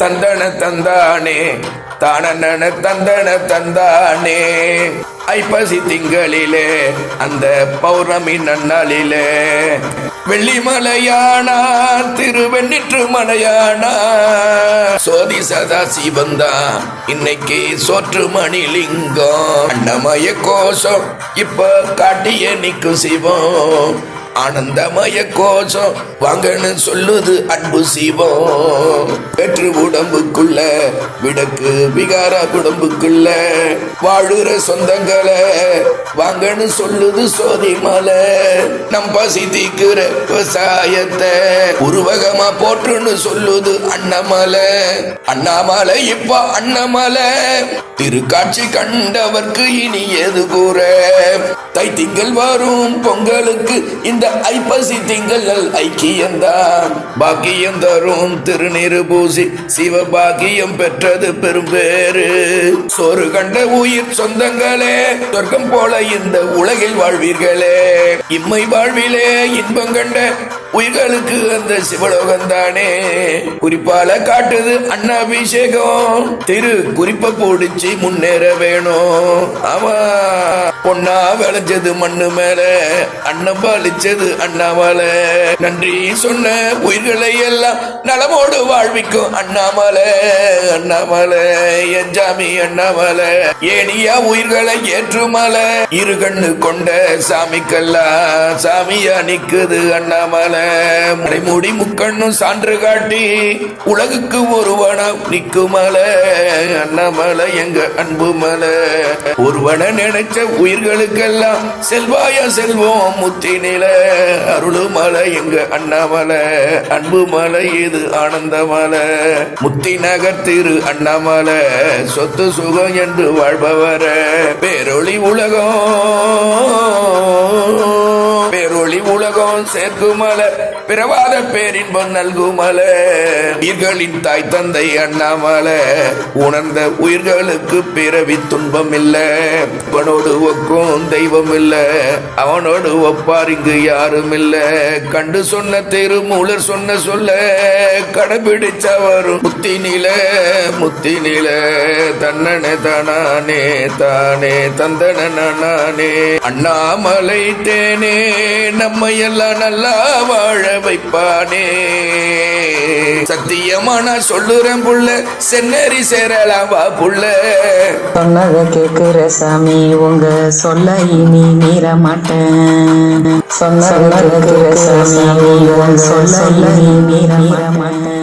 தந்தன தந்தானே தானன தந்தன தந்தானே. ஐப்பசி திங்களிலே அந்த பௌர்ணமி நன்னாளிலே. வெள்ளிமலையானா திருவெண்ணிற்று மலையானா. சோதி சதா சிவந்தா இன்னைக்கு சோற்று மணிலிங்கம் அண்ணமய கோஷம் இப்ப காட்டிய நிக்கும் சிவம். ஆனந்தமய கோஷம் வாங்கன்னு சொல்லுது அன்பு சிவம் வெற்று உடம்புக்குள்ள விடக்கு விகாரா உடம்புக்குள்ள வாழுற சொந்தங்களை வாங்கன்னு சொல்லுது சோதி மலை நம் பசி தீக்குற விவசாயத்தை உருவகமா போற்றுன்னு சொல்லுது அண்ணாமலை. அண்ணாமலை இப்ப அண்ணமலை. திருக்காட்சி கண்டவர்க்கு இனி எது கூற? தை திங்கள் வரும் பொங்கலுக்கு இந்த ஐப்பசி திங்கள் ஐக்கியம்தான் பாக்கியம் தரும் திருநீரு பூசி சிவபாக்கியம் பெற்றது பெரும்பேறு. சோறு கண்ட உயிர் சொந்தங்களே சொர்க்கம் போல இந்த உலகில் வாழ்வீர்களே. இம்மை வாழ்விலே இன்பம் கண்ட உயிர்களுக்கு அந்த சிவலோகம் தானே குறிப்பால காட்டுது அண்ணாபிஷேகம் திரு குறிப்பை போடிச்சு முன்னேற வேணும். ஆமா பொண்ணா விளைஞ்சது மண்ணு மேல அண்ணன் பாலிச்சது அண்ணாமலை. நன்றி சொன்ன உயிர்களை எல்லாம் நலமோடு வாழ்விக்கும் அண்ணாமலை. அண்ணாமலை என் சாமி அண்ணாமலை. ஏனியா உயிர்களை ஏற்றுமலை. இரு கண்ணு கொண்ட சாமிக்கெல்லாம் சாமியா நிக்குது அண்ணாமலை. முடிமுடி முக்கண்ணும் சான்று காட்டி உலகுக்கு ஒருவனம் நிக்குமல அண்ணாமலை எங்க அன்பு மலை. ஒருவனை நினைச்ச உயிர்களுக்கெல்லாம் செல்வாய செல்வோம் முத்தி நில அருளுமலை எங்க அண்ணாமலை அன்பு மலை இது ஆனந்தமலை. முத்தி நகர் திரு அண்ணாமலை சொத்து சுகம் என்று வாழ்பவர. பேரொளி உலகம். உலகம் சேர்க்குமல பிறவாத பேரின்பம் நல்குமல உயிர்களின் தாய் தந்தை அண்ணாமல. உணர்ந்த உயிர்களுக்கு பிறவி துன்பம் இல்ல அவனோடு ஒக்கும் தெய்வம் இல்ல அவனோடு ஒப்பார் இங்கு யாரும் இல்ல கண்டு சொன்ன திருமூலர் சொன்ன சொல்ல கடைபிடிச்சவரும் முத்தி நில முத்தி நில தன்னன தானே தானே தந்தன நானே அண்ணாமலை தேனே நம்மைய எல்லாம் நல்லா வாழ வைப்பானே. சத்தியமா நான் சொல்லுறேன் புள்ள சென்னறி சேரலாம் வா புள்ள. சொன்னத கேக்குற சாமி உங்க சொல்ல இனி மீற மாட்டேன் சொன்னதை கேக்குற சாமி உங்க சொல்ல இனி மீற மாட்டேன்